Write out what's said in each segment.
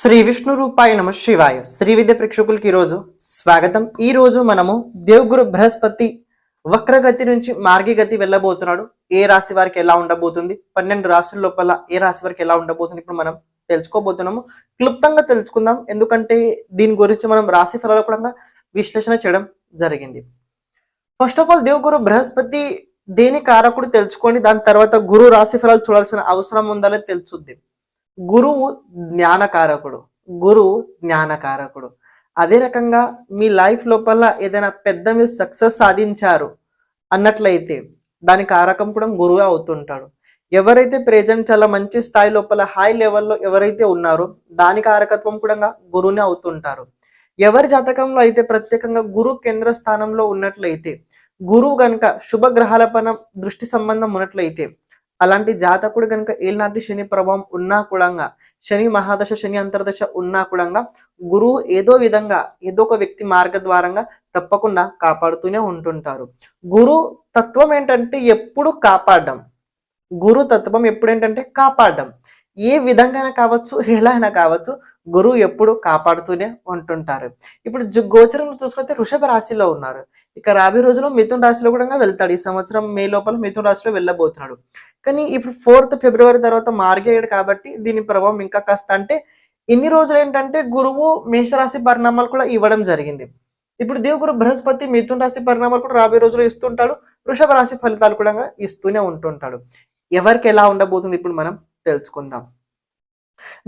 శ్రీ విష్ణు రూపాయ నమ శివాయ. శ్రీ విద్య ప్రేక్షకులకి ఈరోజు స్వాగతం. ఈ రోజు మనము దేవగురు బృహస్పతి వక్రగతి నుంచి మార్గగతి వెళ్ళబోతున్నాడు. ఏ రాశి వారికి ఎలా ఉండబోతుంది? పన్నెండు రాశుల లోపల ఏ రాశి వారికి ఎలా ఉండబోతుంది? ఇప్పుడు మనం తెలుసుకోబోతున్నాము. క్లుప్తంగా తెలుసుకుందాం. ఎందుకంటే దీని గురించి మనం రాశి ఫలాలు కూడా విశ్లేషణ చేయడం జరిగింది. ఫస్ట్ ఆఫ్ ఆల్ దేవగురు బృహస్పతి దేని కారకుడు తెలుసుకోండి దాని తర్వాత గురు రాశి ఫలాలు చూడాల్సిన అవసరం ఉందా తెలుసుద్ది. గురువు జ్ఞానకారకుడు. గురువు జ్ఞానకారకుడు. అదే రకంగా మీ లైఫ్ లోపల ఏదైనా పెద్ద మీరు సక్సెస్ సాధించారు అన్నట్లయితే దాని కారకం కూడా గురువు అవుతుంటాడు. ఎవరైతే ప్రెజెంట్ చాలా మంచి స్థాయి లోపల హై లెవెల్లో ఎవరైతే ఉన్నారో దాని కారకత్వం కూడా గురువునే అవుతుంటారు. ఎవరి జాతకంలో అయితే ప్రత్యేకంగా గురు కేంద్ర స్థానంలో ఉన్నట్లయితే గురువు గనక శుభ గ్రహాల పైన దృష్టి సంబంధం ఉన్నట్లయితే అలాంటి జాతకుడు కనుక ఏలినాటి శని ప్రభావం ఉన్నా కూడా శని మహాదశ శని అంతర్దశ ఉన్నా కూడా గురువు ఏదో విధంగా ఏదో ఒక వ్యక్తి మార్గ ద్వారంగా తప్పకుండా కాపాడుతూనే ఉంటుంటారు. గురు తత్వం ఏంటంటే ఎప్పుడు కాపాడడం. గురు తత్వం ఎప్పుడు ఏంటంటే కాపాడడం. ఏ విధంగా కావచ్చు ఎలా అయినా కావచ్చు గురువు ఎప్పుడు కాపాడుతూనే ఉంటుంటారు. ఇప్పుడు గోచరం చూసుకుంటే వృషభ రాశిలో ఉన్నారు. ఇక రాబోయే రోజుల్లో మిథున రాశిలో కూడా వెళ్తాడు. ఈ సంవత్సరం మే లోపల మిథున రాశిలో వెళ్ళబోతున్నాడు. కానీ ఇప్పుడు ఫోర్త్ ఫిబ్రవరి తర్వాత మార్గేయడు కాబట్టి దీని ప్రభావం ఇంకా కాస్త అంటే ఇన్ని రోజులు ఏంటంటే గురువు మేషరాశి పరిణామాలు కూడా ఇవ్వడం జరిగింది. ఇప్పుడు దేవుగురు బృహస్పతి మిథున రాశి పరిణామాలు కూడా రాబోయే రోజులు ఇస్తుంటాడు. వృషభ రాశి ఫలితాలు కూడా ఇస్తూనే ఉంటుంటాడు. ఎవరికి ఎలా ఉండబోతుంది ఇప్పుడు మనం తెలుసుకుందాం.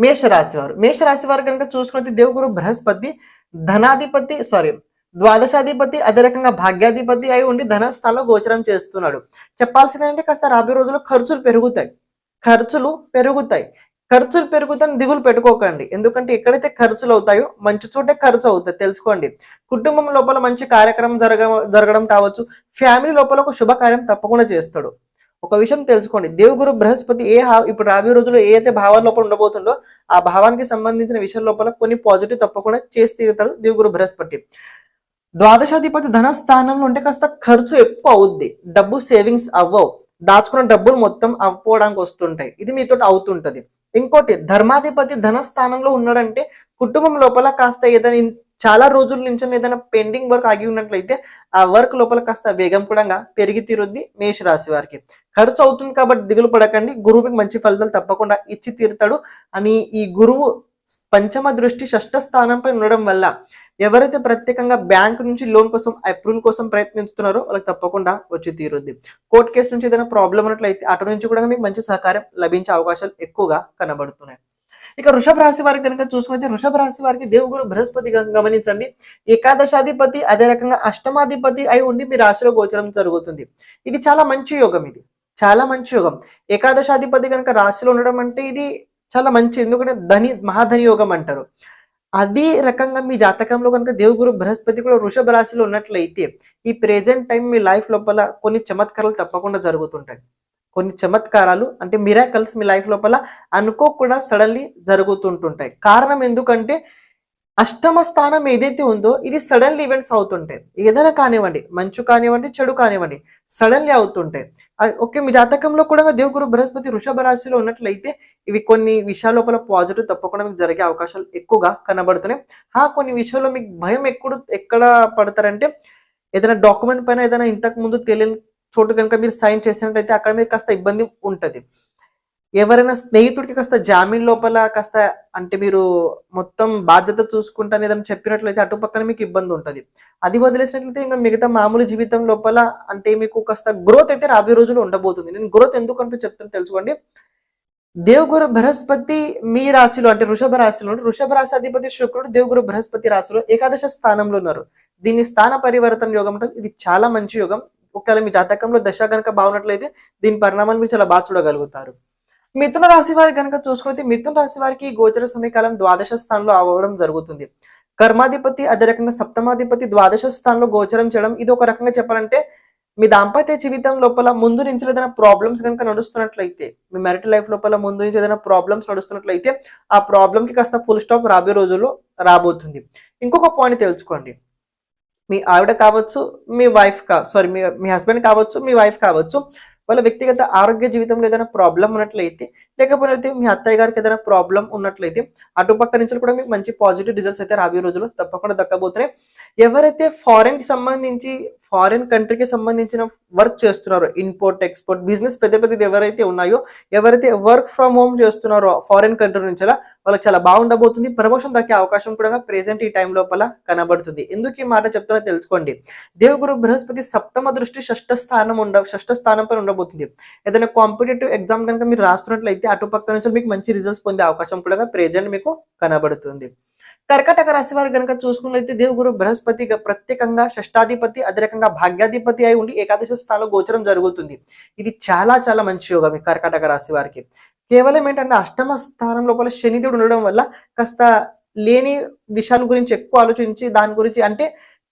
మేషరాశి వారు. మేషరాశి వారు కనుక చూసుకున్నది దేవుగురు బృహస్పతి ధనాధిపతి సారీ ద్వాదశాధిపతి అదే రకంగా భాగ్యాధిపతి అయి ఉండి ధనస్థానంలో గోచరం చేస్తున్నాడు. చెప్పాల్సింది ఏంటంటే కాస్త రాబోయే రోజుల్లో ఖర్చులు పెరుగుతాయి. ఖర్చులు పెరుగుతాయి. ఖర్చులు పెరుగుతాయని దిగులు పెట్టుకోకండి. ఎందుకంటే ఎక్కడైతే ఖర్చులు అవుతాయో మంచి చోటే ఖర్చు అవుతాయి. తెలుసుకోండి. కుటుంబం లోపల మంచి కార్యక్రమం జరగ జరగడం కావచ్చు. ఫ్యామిలీ లోపల ఒక శుభకార్యం తప్పకుండా చేస్తాడు. ఒక విషయం తెలుసుకోండి. దేవుగురు బృహస్పతి ఏ ఇప్పుడు రాబోయే రోజుల్లో ఏ అయితే భావాల లోపల ఉండబోతుందో ఆ భావానికి సంబంధించిన విషయం లోపల కొన్ని పాజిటివ్ తప్పకుండా చేసి తీరుతాడు దేవుగురు బృహస్పతి. ద్వాదశాధిపతి ధన స్థానంలో ఉంటే కాస్త ఖర్చు ఎక్కువ అవుద్ది. డబ్బు సేవింగ్స్ అవ్వవు. దాచుకున్న డబ్బులు మొత్తం అవ్వడానికి వస్తుంటాయి. ఇది మీతో అవుతుంటది. ఇంకోటి ధర్మాధిపతి ధన స్థానంలో ఉన్నాడంటే కుటుంబం లోపల కాస్త ఏదైనా చాలా రోజుల నుంచి ఏదైనా పెండింగ్ వర్క్ ఆగి ఉన్నట్లయితే ఆ వర్క్ లోపల కాస్త వేగం కూడా పెరిగి తీరుద్ది మేషరాశి వారికి. ఖర్చు అవుతుంది కాబట్టి దిగులు పడకండి. గురువుకి మంచి ఫలితాలు తప్పకుండా ఇచ్చి తీరుతాడు. అని ఈ గురువు పంచమ దృష్టి షష్ఠ స్థానంపై ఉండడం వల్ల ఎవరైతే ప్రత్యేకంగా బ్యాంక్ నుంచి లోన్ కోసం అప్రూవల్ కోసం ప్రయత్నిస్తున్నారో వాళ్ళకి తప్పకుండా వచ్చి తీరుద్ది కోర్టు కేసు నుంచి ఏదైనా ప్రాబ్లం ఉన్నట్లయితే అటు నుంచి కూడా మీకు మంచి సహకారం లభించే అవకాశాలు ఎక్కువగా కనబడుతున్నాయి. ఇక వృషభ రాశి వారికి కనుక చూసుకుంటే వృషభ రాశి వారికి దేవుగురు బృహస్పతి గమనించండి. ఏకాదశాధిపతి అదే రకంగా అష్టమాధిపతి అయి ఉండి మీ రాశిలో గోచరం జరుగుతుంది. ఇది చాలా మంచి యోగం ఇది. చాలా మంచి యోగం. ఏకాదశాధిపతి కనుక రాశిలో ఉండడం అంటే ఇది చాలా మంచి ఎందుకంటే ధని మహాధని యోగం అంటారు. అదే రకంగా మీ జాతకంలో కనుక దేవుగురు బృహస్పతి కూడా వృషభ రాశిలో ఉన్నట్లయితే ఈ ప్రెజెంట్ టైం మీ లైఫ్ లోపల కొన్ని చమత్కారాలు తప్పకుండా జరుగుతుంటాయి. కొన్ని చమత్కారాలు అంటే మిరాకల్స్ మీ లైఫ్ లోపల అనుకోకుండా సడన్లీ జరుగుతుంటుంటాయి. కారణం ఎందుకంటే అష్టమ స్థానం ఏదైతే ఉందో ఇది సడన్లీ ఈవెంట్స్ అవుతుంటాయి ఏదైనా కానివ్వండి మంచు కానివ్వండి చెడు కానివ్వండి సడన్లీ అవుతుంటాయి ఓకే మీ జాతకంలో కూడా దేవగురు బృహస్పతి వృషభ రాశిలో ఉన్నట్లయితే ఇవి కొన్ని విషయాల లోపల పాజిటివ్ తప్పకుండా మీకు జరిగే అవకాశాలు ఎక్కువగా కనబడుతున్నాయి. ఆ కొన్ని విషయాల్లో మీకు భయం ఎక్కడ ఎక్కడ పడతారంటే ఏదైనా డాక్యుమెంట్ పైన ఏదైనా ఇంతకు ముందు తెలియని చోటు కనుక మీరు సైన్ చేసినట్లయితే అక్కడ మీరు కాస్త ఇబ్బంది ఉంటది. ఎవరైనా స్నేహితుడికి కాస్త జామీన్ లోపల కాస్త అంటే మీరు మొత్తం బాధ్యత చూసుకుంటాను ఏదైనా చెప్పినట్లయితే అటు పక్కన మీకు ఇబ్బంది ఉంటుంది. అది వదిలేసినట్లయితే ఇంకా మిగతా మామూలు జీవితం లోపల అంటే మీకు కాస్త గ్రోత్ అయితే రాబోయే రోజులు ఉండబోతుంది. నేను గ్రోత్ ఎందుకంటూ చెప్తాను తెలుసుకోండి. దేవగురు బృహస్పతి మీ రాశిలో అంటే వృషభ రాశిలో వృషభ రాశి అధిపతి శుక్రుడు దేవగురు బృహస్పతి రాశిలో ఏకాదశ స్థానంలో ఉన్నారు. దీన్ని స్థాన పరివర్తన యోగం అంటే ఇది చాలా మంచి యోగం. ఒకవేళ మీ జాతకంలో దశ కనుక బాగున్నట్లయితే దీని పరిణామాలు మీరు చాలా బాగా చూడగలుగుతారు. మిథున రాశి వారి కనుక చూసుకుంటే మిథున రాశి వారికి గోచర సమయకాలం ద్వాదశ స్థానంలో అవ్వడం జరుగుతుంది. కర్మాధిపతి అదే రకంగా సప్తమాధిపతి ద్వాదశ స్థానంలో గోచరం చేయడం ఇది ఒక రకంగా చెప్పాలంటే మీ దాంపత్య జీవితం లోపల ముందు నుంచి ఏదైనా ప్రాబ్లమ్స్ కనుక నడుస్తున్నట్లయితే మీ మ్యారిటల్ లైఫ్ లోపల ముందు నుంచి ఏదైనా ప్రాబ్లమ్స్ నడుస్తున్నట్లయితే ఆ ప్రాబ్లమ్కి కాస్త ఫుల్ స్టాప్ రాబోయే రోజుల్లో రాబోతుంది. ఇంకొక పాయింట్ తెలుసుకోండి. మీ ఆవిడ కావచ్చు మీ వైఫ్ కా సారీ మీ మీ హస్బెండ్ కావచ్చు మీ వైఫ్ కావచ్చు వాళ్ళ వ్యక్తిగత ఆరోగ్య జీవితంలో ఏదైనా ప్రాబ్లం ఉన్నట్లయితే లేకపోతే మీ అత్తయ్య గారికి ఏదైనా ప్రాబ్లం ఉన్నట్లయితే అటుపక్క నుంచి కూడా మీకు మంచి పాజిటివ్ రిజల్ట్స్ అయితే రాబోయే రోజుల్లో తప్పకుండా దక్కబోతున్నాయి. ఎవరైతే ఫారెన్ సంబంధించి ఫారిన్ కంట్రీకి సంబంధించిన వర్క్ చేస్తున్నారో. ఇంపోర్ట్ ఎక్స్పోర్ట్ బిజినెస్ పెద్ద పెద్దది ఎవరైతే ఉన్నాయో ఎవరైతే వర్క్ ఫ్రమ్ హోమ్ చేస్తున్నారో ఫారిన్ కంట్రీ నుంచి అలా వాళ్ళకి చాలా బాగుండబోతుంది. ప్రమోషన్ దక్కే అవకాశం కూడా ప్రెసెంట్ ఈ టైం లోపల కనబడుతుంది. ఎందుకు ఈ మాట చెప్తున్నా తెలుసుకోండి. దేవగురు బృహస్పతి సప్తమ దృష్టి షష్ఠ స్థానం ఉండ షష్ఠ స్థానం పైన ఉండబోతుంది. ఏదైనా కాంపిటేటివ్ ఎగ్జామ్ కనుక మీరు రాస్తున్నట్లయితే అటుపక్క నుంచి మీకు మంచి రిజల్ట్స్ పొందే అవకాశం కూడా ప్రెసెంట్ మీకు కనబడుతుంది. కర్కటక రాశి వారు కనుక చూసుకున్నట్లయితే దేవుగురు బృహస్పతిగా ప్రత్యేకంగా షష్టాధిపతి అదే రకంగా భాగ్యాధిపతి అయి ఉండి ఏకాదశ స్థానంలో గోచరం జరుగుతుంది. ఇది చాలా చాలా మంచి యోగం ఈ కర్కటక రాశి వారికి. కేవలం ఏంటంటే అష్టమ స్థానం లోపల శనిదేవుడు ఉండడం వల్ల కాస్త లేని విషయాల గురించి ఎక్కువ ఆలోచించి దాని గురించి అంటే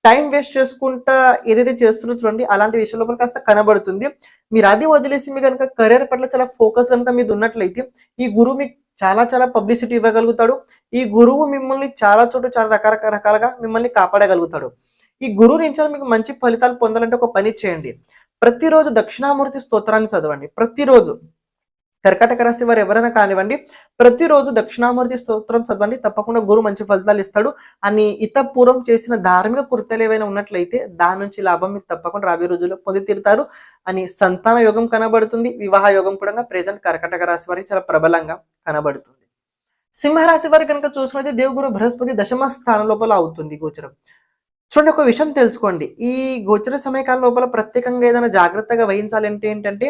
టైం వేస్ట్ చేసుకుంటా ఏదైతే చేస్తున్నా చూడండి అలాంటి విషయం లోపల కాస్త కనబడుతుంది. మీరు అది వదిలేసి మీ కనుక కెరీర్ పట్ల చాలా ఫోకస్ కనుక మీద ఉన్నట్లయితే ఈ గురువు మీకు చాలా చాలా పబ్లిసిటీ ఇవ్వగలుగుతాడు. ఈ గురువు మిమ్మల్ని చాలా చోట్ల చాలా రకరకాల రకాలుగా మిమ్మల్ని కాపాడగలుగుతాడు. ఈ గురువు నుంచి మీకు మంచి ఫలితాలు పొందాలంటే ఒక పని చేయండి. ప్రతిరోజు దక్షిణామూర్తి స్తోత్రాన్ని చదవండి. ప్రతిరోజు. కర్కాటక రాశి వారు ఎవరైనా కానివ్వండి ప్రతిరోజు దక్షిణామూర్తి స్తోత్రం చదవండి. తప్పకుండా గురువు మంచి ఫలితాలు ఇస్తాడు. అని ఇత పూర్వం చేసిన ధార్మిక కృత్యాలు ఏవైనా ఉన్నట్లయితే దాని నుంచి లాభం మీరు తప్పకుండా రాబోయే రోజుల్లో పొంది తీరుతారు. అని సంతాన యోగం కనబడుతుంది. వివాహ యోగం కూడా ప్రజెంట్ కర్కాటక రాశి వారికి చాలా ప్రబలంగా కనబడుతుంది. సింహరాశి వారు కనుక చూసినట్లయితే దేవుగురు బృహస్పతి దశమ స్థానం లోపల అవుతుంది గోచరం. చూడండి ఒక విషయం తెలుసుకోండి. ఈ గోచర సమయకాలం లోపల ప్రత్యేకంగా ఏదైనా జాగ్రత్తగా వహించాలంటే ఏంటంటే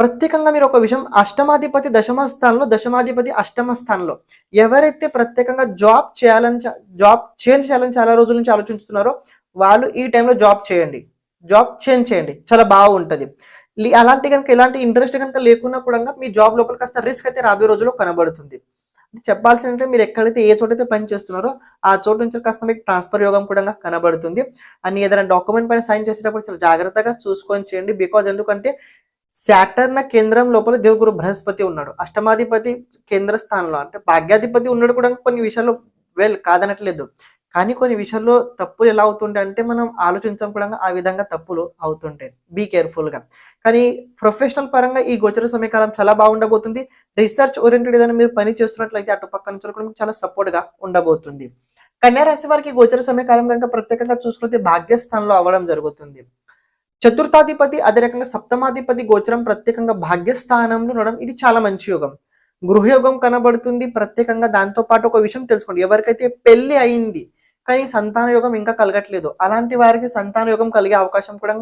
ప్రత్యేకంగా మీరు ఒక విషయం అష్టమాధిపతి దశమ స్థానంలో దశమాధిపతి అష్టమ స్థానంలో ఎవరైతే ప్రత్యేకంగా జాబ్ చేయాలని జాబ్ చేంజ్ చేయాలని చాలా రోజుల నుంచి ఆలోచిస్తున్నారో వాళ్ళు ఈ టైంలో జాబ్ చేయండి. జాబ్ చేంజ్ చేయండి. చాలా బాగుంటుంది. అలాంటి కనుక ఎలాంటి ఇంట్రెస్ట్ కనుక లేకున్నా కూడా మీ జాబ్ లోపల కాస్త రిస్క్ అయితే రాబోయే రోజుల్లో కనబడుతుంది. చెప్పాల్సిందంటే మీరు ఎక్కడైతే ఏ చోటైతే పని చేస్తున్నారో ఆ చోటు నుంచి కాస్త మీకు ట్రాన్స్ఫర్ యోగం కూడా కనబడుతుంది. అని ఏదైనా డాక్యుమెంట్ పైన సైన్ చేసేటప్పుడు చాలా జాగ్రత్తగా చూసుకొని చేయండి. బికాజ్ ఎందుకంటే శాటర్న కేంద్రం లోపల దేవుగురు బృహస్పతి ఉన్నాడు. అష్టమాధిపతి కేంద్ర స్థానంలో అంటే భాగ్యాధిపతి ఉన్నాడు కూడా కొన్ని విషయాల్లో వెల్ కాదనట్లేదు. కానీ కొన్ని విషయాల్లో తప్పులు ఎలా అవుతుంటాయి అంటే మనం ఆలోచించడం కూడా ఆ విధంగా తప్పులు అవుతుంటాయి బీ కేర్ఫుల్గా. కానీ ప్రొఫెషనల్ పరంగా ఈ గోచర సమయకాలం చాలా బాగుండబోతుంది. రీసెర్చ్ ఓరియంటెడ్ ఏదైనా మీరు పని చేస్తున్నట్లయితే అటుపక్క నుంచి కూడా చాలా సపోర్ట్గా ఉండబోతుంది. కన్యా రాశి వారికి గోచర సమయకాలం కనుక ప్రత్యేకంగా చూసుకుంటే భాగ్యస్థానంలో అవ్వడం జరుగుతుంది. చతుర్థాధిపతి అదే రకంగా సప్తమాధిపతి గోచరం ప్రత్యేకంగా భాగ్యస్థానంలో ఉండడం ఇది చాలా మంచి యోగం. గృహయోగం కనబడుతుంది ప్రత్యేకంగా దాంతో పాటు ఒక విషయం తెలుసుకోండి. ఎవరికైతే పెళ్ళి అయింది కానీ సంతాన యోగం ఇంకా కలగట్లేదు అలాంటి వారికి సంతాన యోగం కలిగే అవకాశం కూడా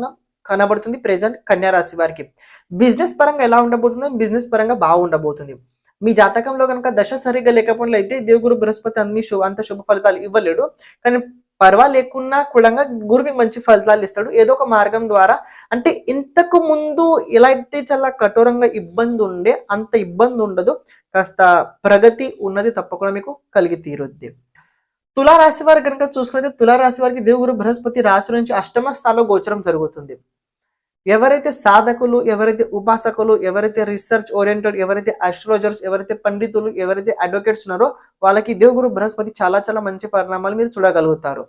కనబడుతుంది ప్రెసెంట్ కన్యారాశి వారికి. బిజినెస్ పరంగా ఎలా ఉండబోతుందో? బిజినెస్ పరంగా బాగుండబోతుంది. మీ జాతకంలో కనుక దశ సరిగ్గా లేకపోయినట్లయితే అయితే దేవుగురు బృహస్పతి అన్ని శుభ అంత శుభ ఫలితాలు ఇవ్వలేడు. కానీ పర్వా లేకున్నా కూడా గురు మీకు మంచి ఫలితాలు ఇస్తాడు. ఏదో ఒక మార్గం ద్వారా అంటే ఇంతకు ముందు ఎలా అయితే చాలా కఠోరంగా ఇబ్బంది ఉండే అంత ఇబ్బంది ఉండదు. కాస్త ప్రగతి ఉన్నది తప్పకుండా మీకు కలిగి తీరుద్ది. తులారాశి వారు కనుక చూసుకుంటే తులారాశి వారికి దేవుగురు బృహస్పతి రాశి నుంచి అష్టమ స్థానంలో గోచరం జరుగుతుంది. ఎవరైతే సాధకులు ఎవరైతే ఉపాసకులు ఎవరైతే రీసెర్చ్ ఓరియంటెడ్ ఎవరైతే ఆస్ట్రాలజర్స్ ఎవరైతే పండితులు ఎవరైతే అడ్వకేట్స్ ఉన్నారో వాళ్ళకి దేవగురు బృహస్పతి చాలా చాలా మంచి పరిణామాలు మీరు చూడగలుగుతారు.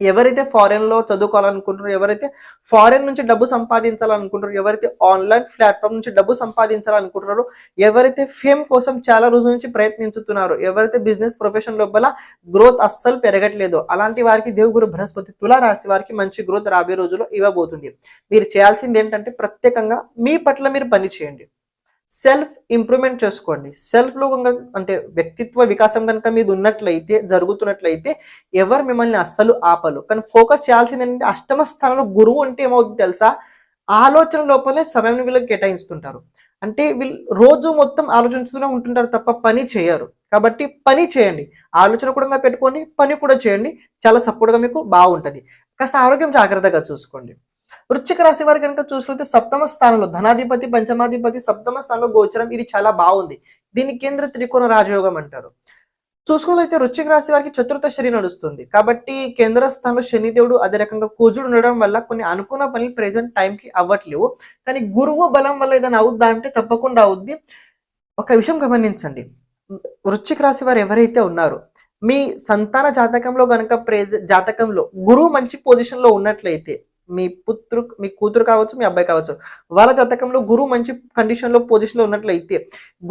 ఎవరైతే ఫారెన్లో చదువుకోవాలనుకుంటారో ఎవరైతే ఫారెన్ నుంచి డబ్బు సంపాదించాలనుకుంటారో ఎవరైతే ఆన్లైన్ ప్లాట్ఫామ్ నుంచి డబ్బు సంపాదించాలనుకుంటున్నారో ఎవరైతే ఫేమ్ కోసం చాలా రోజుల నుంచి ప్రయత్నించుతున్నారో ఎవరైతే బిజినెస్ ప్రొఫెషన్ లోపల గ్రోత్ అస్సలు పెరగట్లేదు అలాంటి వారికి దేవుగురు బృహస్పతి తుల రాశి వారికి మంచి గ్రోత్ రాబోయే రోజుల్లో ఇవ్వబోతుంది. మీరు చేయాల్సింది ఏంటంటే ప్రత్యేకంగా మీ పట్ల మీరు పని చేయండి. సెల్ఫ్ ఇంప్రూవ్మెంట్ చేసుకోండి. సెల్ఫ్లో కనుక అంటే వ్యక్తిత్వ వికాసం కనుక మీద ఉన్నట్లయితే జరుగుతున్నట్లయితే ఎవరు మిమ్మల్ని అస్సలు ఆపలు కానీ ఫోకస్ చేయాల్సింది ఏంటంటే అష్టమ స్థానంలో గురువు అంటే ఏమవుతుంది తెలుసా? ఆలోచన లోపలే సమయం వీళ్ళకి కేటాయిస్తుంటారు. అంటే వీళ్ళు రోజు మొత్తం ఆలోచించుతూనే ఉంటుంటారు తప్ప పని చేయరు. కాబట్టి పని చేయండి. ఆలోచన కూడా పెట్టుకోండి పని కూడా చేయండి. చాలా సపోర్ట్గా మీకు బాగుంటుంది. కాస్త ఆరోగ్యం జాగ్రత్తగా చూసుకోండి. వృశ్చిక రాశి వారి కనుక చూసుకుంటే సప్తమ స్థానంలో ధనాధిపతి పంచమాధిపతి సప్తమ స్థానంలో గోచరం ఇది చాలా బాగుంది. దీన్ని కేంద్ర త్రికోణ రాజయోగం అంటారు. చూసుకోవాలైతే వృశ్చిక రాశి వారికి చతుర్థ శని నడుస్తుంది. కాబట్టి కేంద్ర స్థానంలో శనిదేవుడు అదే రకంగా కుజుడు ఉండడం వల్ల కొన్ని అనుకున్న పనులు ప్రెసెంట్ టైంకి అవ్వట్లేవు. కానీ గురువు బలం వల్ల ఏదైనా అవుద్దా అంటే తప్పకుండా అవుద్ది. ఒక విషయం గమనించండి. వృశ్చిక రాశి వారు ఎవరైతే ఉన్నారో మీ సంతాన జాతకంలో గనక ప్రేజ జాతకంలో గురువు మంచి పొజిషన్లో ఉన్నట్లయితే మీ పుత్రు మీ కూతురు కావచ్చు మీ అబ్బాయి కావచ్చు వాళ్ళ జాతకంలో గురువు మంచి కండిషన్లో పొజిషన్లో ఉన్నట్లయితే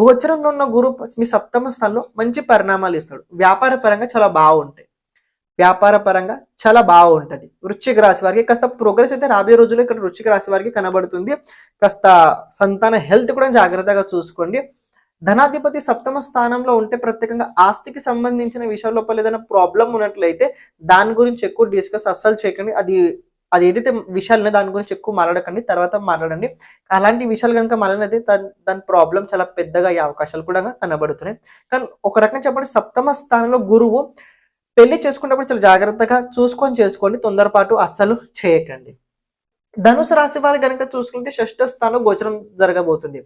గోచరంలో ఉన్న గురువు మీ సప్తమ స్థానంలో మంచి పరిణామాలు ఇస్తాడు. వ్యాపార పరంగా చాలా బాగుంటాయి. వ్యాపార పరంగా చాలా బాగుంటుంది. వృశ్చిక రాశి వారికి కాస్త ప్రోగ్రెస్ అయితే రాబోయే రోజుల్లో ఇక్కడ వృశ్చిక రాశి వారికి కనబడుతుంది. కాస్త సంతాన హెల్త్ కూడా జాగ్రత్తగా చూసుకోండి. ధనాధిపతి సప్తమ స్థానంలో ఉంటే ప్రత్యేకంగా ఆస్తికి సంబంధించిన విషయాల లోపల ఏదైనా ప్రాబ్లం ఉన్నట్లయితే దాని గురించి ఎక్కువ డిస్కస్ అస్సలు చేయకండి. అది అది ఏదైతే విషయాలు దాని గురించి ఎక్కువ మాట్లాడకండి తర్వాత మాట్లాడండి. అలాంటి విషయాలు కనుక మాట్లాడితే దాని దాని ప్రాబ్లం చాలా పెద్దగా అయ్యే అవకాశాలు కూడా కనబడుతున్నాయి. కానీ ఒక రకంగా చెప్పండి సప్తమ స్థానంలో గురువు పెళ్ళి చేసుకున్నప్పుడు చాలా జాగ్రత్తగా చూసుకొని చేసుకోండి తొందరపాటు అస్సలు చేయకండి. ధనుసు రాశి వారు కనుక చూసుకుంటే షష్ఠ స్థానం గోచరం జరగబోతుంది.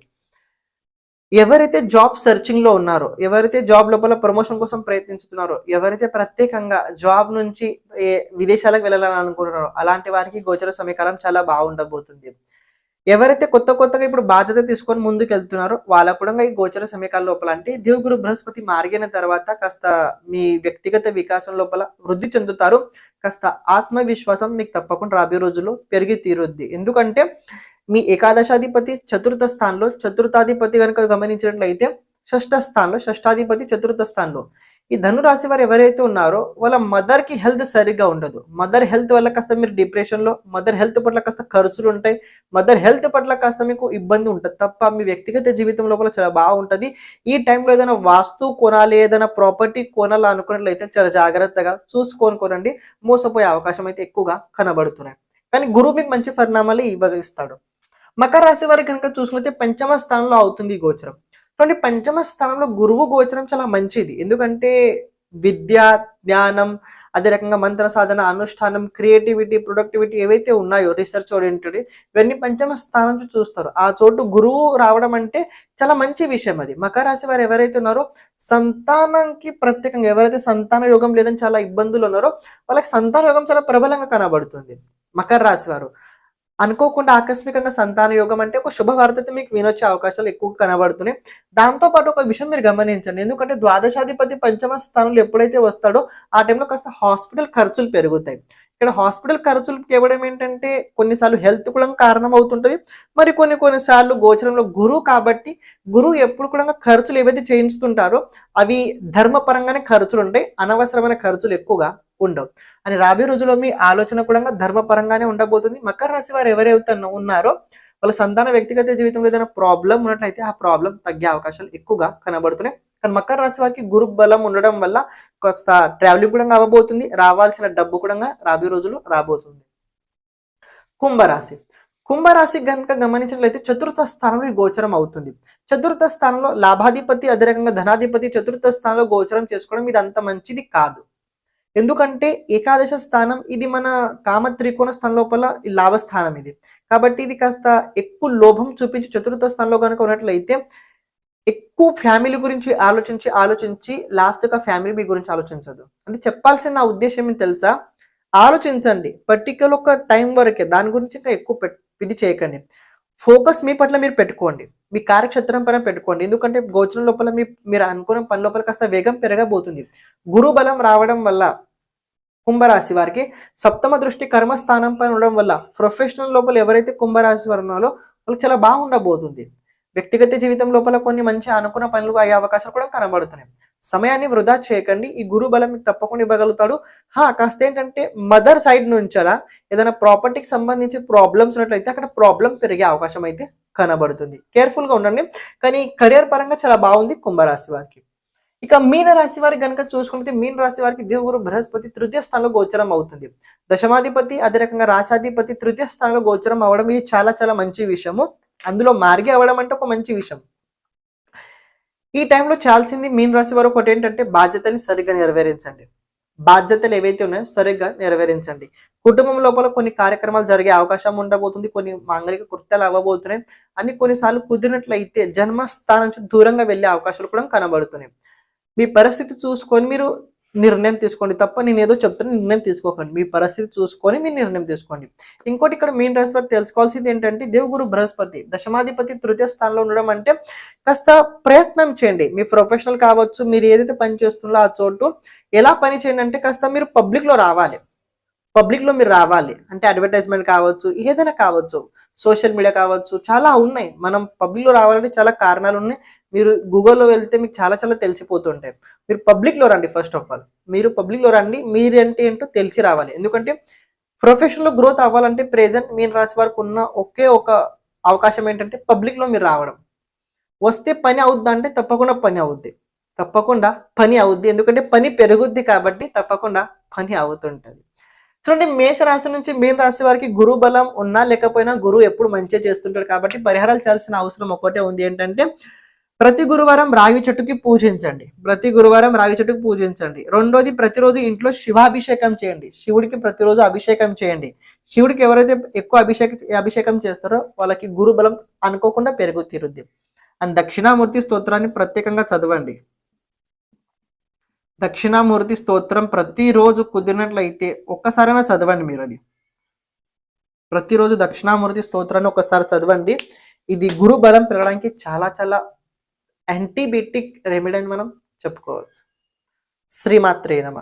ఎవరైతే జాబ్ సెర్చింగ్లో ఉన్నారో ఎవరైతే జాబ్ లోపల ప్రమోషన్ కోసం ప్రయత్నించుతున్నారో ఎవరైతే ప్రత్యేకంగా జాబ్ నుంచి ఏ విదేశాలకు వెళ్ళాలని అనుకుంటున్నారో అలాంటి వారికి గోచర సమీకాలం చాలా బాగుండబోతుంది. ఎవరైతే కొత్త కొత్తగా ఇప్పుడు బాధ్యత తీసుకొని ముందుకు వెళ్తున్నారో వాళ్ళకు కూడా ఈ గోచర సమీకాల లోపల అంటే దేవుగురు బృహస్పతి మారిన తర్వాత కాస్త మీ వ్యక్తిగత వికాసం లోపల వృద్ధి చెందుతారు. కాస్త ఆత్మవిశ్వాసం మీకు తప్పకుండా రాబోయే రోజుల్లో పెరిగి తీరుద్ది. ఎందుకంటే మీ ఏకాదశాధిపతి చతుర్థ స్థానంలో చతుర్థాధిపతి కనుక గమనించినట్లయితే షష్ఠ స్థానంలో షష్ఠాధిపతి చతుర్థ స్థానంలో. ఈ ధనురాశి వారు ఎవరైతే ఉన్నారో వాళ్ళ మదర్కి హెల్త్ సరిగ్గా ఉండదు. మదర్ హెల్త్ వల్ల కాస్త మీరు డిప్రెషన్లో మదర్ హెల్త్ పట్ల కాస్త ఖర్చులు ఉంటాయి. మదర్ హెల్త్ పట్ల కాస్త మీకు ఇబ్బంది ఉంటుంది. తప్ప మీ వ్యక్తిగత జీవితం లోపల చాలా బాగుంటది ఈ టైంలో ఏదైనా వాస్తు కొనాలి ఏదైనా ప్రాపర్టీ కొనాలి అనుకున్నట్లయితే చాలా జాగ్రత్తగా చూసుకొని కొనండి. మోసపోయే అవకాశం అయితే ఎక్కువగా కనబడుతున్నాయి. కానీ గురువు మీకు మంచి పరిణామాలు ఇవ్వగిస్తాడు మకర రాశి వారికి కనుక చూసుకుంటే పంచమ స్థానంలో అవుతుంది ఈ గోచరం. కానీ పంచమ స్థానంలో గురువు గోచరం చాలా మంచిది. ఎందుకంటే విద్య జ్ఞానం అదే రకంగా మంత్ర సాధన అనుష్ఠానం క్రియేటివిటీ ప్రొడక్టివిటీ ఏవైతే ఉన్నాయో రీసెర్చ్ ఓరియంటెడ్ ఇవన్నీ పంచమ స్థానం చూస్తారు. ఆ చోటు గురువు రావడం అంటే చాలా మంచి విషయం అది. మకర రాశి వారు ఎవరైతే ఉన్నారో సంతానంకి ప్రత్యేకంగా ఎవరైతే సంతాన యోగం లేదని చాలా ఇబ్బందులు ఉన్నారో వాళ్ళకి సంతాన యోగం చాలా ప్రబలంగా కనబడుతుంది. మకర రాశి వారు. అనుకోకుండా ఆకస్మికంగా సంతాన యోగం అంటే ఒక శుభవార్త మీకు వినొచ్చే అవకాశాలు ఎక్కువ కనబడుతున్నాయి. దాంతో పాటు ఒక విషయం మీరు గమనించండి. ఎందుకంటే ద్వాదశాధిపతి పంచమ స్థానంలో ఎప్పుడైతే వస్తాడో ఆ టైంలో కాస్త హాస్పిటల్ ఖర్చులు పెరుగుతాయి. ఇక్కడ హాస్పిటల్ ఖర్చులు ఇవ్వడం ఏంటంటే కొన్నిసార్లు హెల్త్ కూడా కారణం అవుతుంటది మరి కొన్ని కొన్నిసార్లు గోచరంలో గురువు కాబట్టి గురువు ఎప్పుడు కూడా ఖర్చులు ఏవైతే చేయించుతుంటారో అవి ధర్మపరంగానే ఖర్చులు ఉంటాయి. అనవసరమైన ఖర్చులు ఎక్కువగా ఉండవు. అని రాబోయే రోజుల్లో మీ ఆలోచన కూడా ధర్మపరంగానే ఉండబోతుంది. మకర రాశి వారు ఎవరైతే ఉన్నారో వాళ్ళ సంతాన వ్యక్తిగత జీవితంలో ఏదైనా ప్రాబ్లం ఉన్నట్లయితే ఆ ప్రాబ్లం తగ్గే అవకాశాలు ఎక్కువగా కనబడుతున్నాయి. కానీ మకర రాశి వారికి గురు బలం ఉండడం వల్ల కాస్త ట్రావెలింగ్ కూడా అవ్వబోతుంది రావాల్సిన డబ్బు కూడా రాబోయే రోజులు రాబోతుంది. కుంభరాశి. కుంభరాశి కనుక గమనించినట్లయితే చతుర్థ స్థానంలో ఈ గోచరం అవుతుంది. చతుర్థ స్థానంలో లాభాధిపతి అదే ధనాధిపతి చతుర్థ స్థానంలో గోచరం చేసుకోవడం ఇది అంత మంచిది కాదు. ఎందుకంటే ఏకాదశ స్థానం ఇది మన కామ త్రికోణ స్థానం లోపల ఈ లాభస్థానం ఇది. కాబట్టి ఇది కాస్త ఎక్కువ లోభం చూపించి చతుర్థ స్థానంలో కనుక ఉన్నట్లయితే ఎక్కువ ఫ్యామిలీ గురించి ఆలోచించి ఆలోచించి లాస్ట్గా ఫ్యామిలీ మీ గురించి ఆలోచించదు. అంటే చెప్పాల్సిన నా ఉద్దేశం ఏంటి తెలుసా? ఆలోచించండి. పర్టికులర్ ఒక టైం వరకే. దాని గురించి ఇంకా ఎక్కువ పెట్ ఇది చేయకండి. ఫోకస్ మీ పట్ల మీరు పెట్టుకోండి. మీ కార్యక్షేత్రం పైన పెట్టుకోండి. ఎందుకంటే గోచరం లోపల మీ మీరు అనుకున్న పని లోపల కాస్త వేగం పెరగబోతుంది. గురు బలం రావడం వల్ల కుంభరాశి వారికి సప్తమ దృష్టి కర్మస్థానం పైన ఉండడం వల్ల ప్రొఫెషనల్ లోపల ఎవరైతే కుంభరాశి వారు ఉన్నారో వాళ్ళకి చాలా బాగుండబోతుంది. వ్యక్తిగత జీవితం లోపల కొన్ని మంచి అనుకున్న పనులు అయ్యే అవకాశాలు కూడా కనబడుతున్నాయి. సమయాన్ని వృధా చేయకండి. ఈ గురు బలం మీకు తప్పకుండా ఇవ్వగలుగుతాడు. హా కాస్త ఏంటంటే మదర్ సైడ్ నుంచలా ఏదైనా ప్రాపర్టీకి సంబంధించి ప్రాబ్లమ్స్ ఉన్నట్లయితే అక్కడ ప్రాబ్లం పెరిగే అవకాశం అయితే కనబడుతుంది. కేర్ఫుల్గా ఉండండి. కానీ కెరియర్ పరంగా చాలా బాగుంది కుంభరాశి వారికి. ఇక మీన రాశి వారికి కనుక చూసుకుంటే మీన రాశి వారికి దేవగురు బృహస్పతి తృతీయ స్థానంలో గోచరం అవుతుంది. దశమాధిపతి అదే రకంగా రాశాధిపతి తృతీయ స్థానంలో గోచరం అవ్వడం ఇది చాలా చాలా మంచి విషయము. అందులో మార్గి అవ్వడం అంటే ఒక మంచి విషయం. ఈ టైంలో చాల్సింది మీన్ రాశి వారు ఒకటి ఏంటంటే బాధ్యతని సరిగ్గా నెరవేరించండి. బాధ్యతలు ఏవైతే ఉన్నాయో సరిగ్గా నెరవేరించండి. కుటుంబం లోపల కొన్ని కార్యక్రమాలు జరిగే అవకాశం ఉండబోతుంది కొన్ని మాంగళిక కృత్యాలు అవ్వబోతున్నాయి. అని కొన్నిసార్లు కుదిరినట్లయితే జన్మస్థానం నుంచి దూరంగా వెళ్ళే అవకాశాలు కూడా కనబడుతున్నాయి. మీ పరిస్థితి చూసుకొని మీరు నిర్ణయం తీసుకోండి. తప్ప నేను ఏదో చెప్తున్నా నిర్ణయం తీసుకోకండి. మీ పరిస్థితి చూసుకొని మీ నిర్ణయం తీసుకోండి. ఇంకోటి ఇక్కడ మీన్ రాశి వారు తెలుసుకోవాల్సింది ఏంటంటే దేవుగురు బృహస్పతి దశమాధిపతి తృతీయ స్థానంలో ఉండడం అంటే కాస్త ప్రయత్నం చేయండి. మీ ప్రొఫెషనల్ కావచ్చు మీరు ఏదైతే పని చేస్తున్నారో ఆ చోటు ఎలా పని చేయండి అంటే కాస్త మీరు పబ్లిక్లో రావాలి. పబ్లిక్లో మీరు రావాలి. అంటే అడ్వర్టైజ్మెంట్ కావచ్చు ఏదైనా కావచ్చు సోషల్ మీడియా కావచ్చు చాలా ఉన్నాయి. మనం పబ్లిక్లో రావాలంటే చాలా కారణాలు ఉన్నాయి. మీరు గూగుల్లో వెళ్తే మీకు చాలా చాలా తెలిసిపోతుంటాయి. మీరు పబ్లిక్లో రండి ఫస్ట్ ఆఫ్ ఆల్ మీరు పబ్లిక్లో రండి మీరు ఏంటో తెలిసి రావాలి. ఎందుకంటే ప్రొఫెషన్లో గ్రోత్ అవ్వాలంటే ప్రెజెంట్ మీన రాశి వరకు ఉన్న ఒకే ఒక అవకాశం ఏంటంటే పబ్లిక్లో మీరు రావడం. వస్తే పని అవుద్దా అంటే తప్పకుండా పని అవుద్ది. తప్పకుండా పని అవుద్ది. ఎందుకంటే పని పెరుగుద్ది కాబట్టి తప్పకుండా పని అవుతుంటుంది. చూడండి మేష రాశి నుంచి మీన రాశి వారికి గురు బలం ఉన్నా లేకపోయినా గురువు ఎప్పుడు మంచిగా చేస్తుంటాడు కాబట్టి పరిహారాలు చేయాల్సిన అవసరం ఒకటే ఉంది. ఏంటంటే ప్రతి గురువారం రావి చెట్టుకి పూజించండి. ప్రతి గురువారం రావి చెట్టుకి పూజించండి. రెండోది ప్రతిరోజు ఇంట్లో శివాభిషేకం చేయండి. శివుడికి ప్రతిరోజు అభిషేకం చేయండి. శివుడికి ఎవరైతే ఎక్కువ అభిషేక అభిషేకం చేస్తారో వాళ్ళకి గురు బలం అనుకోకుండా పెరుగు తీరుద్ది. అండ్ దక్షిణామూర్తి స్తోత్రాన్ని ప్రత్యేకంగా చదవండి. దక్షిణామూర్తి స్తోత్రం ప్రతిరోజు కుదిరినట్లయితే ఒక్కసారైనా చదవండి మీరు అది. ప్రతిరోజు దక్షిణామూర్తి స్తోత్రాన్ని ఒకసారి చదవండి. ఇది గురు బలం పెరగడానికి చాలా చాలా యాంటీబయాటిక్ రెమెడీ అని మనం చెప్పుకోవచ్చు. శ్రీమాత్రే నమ.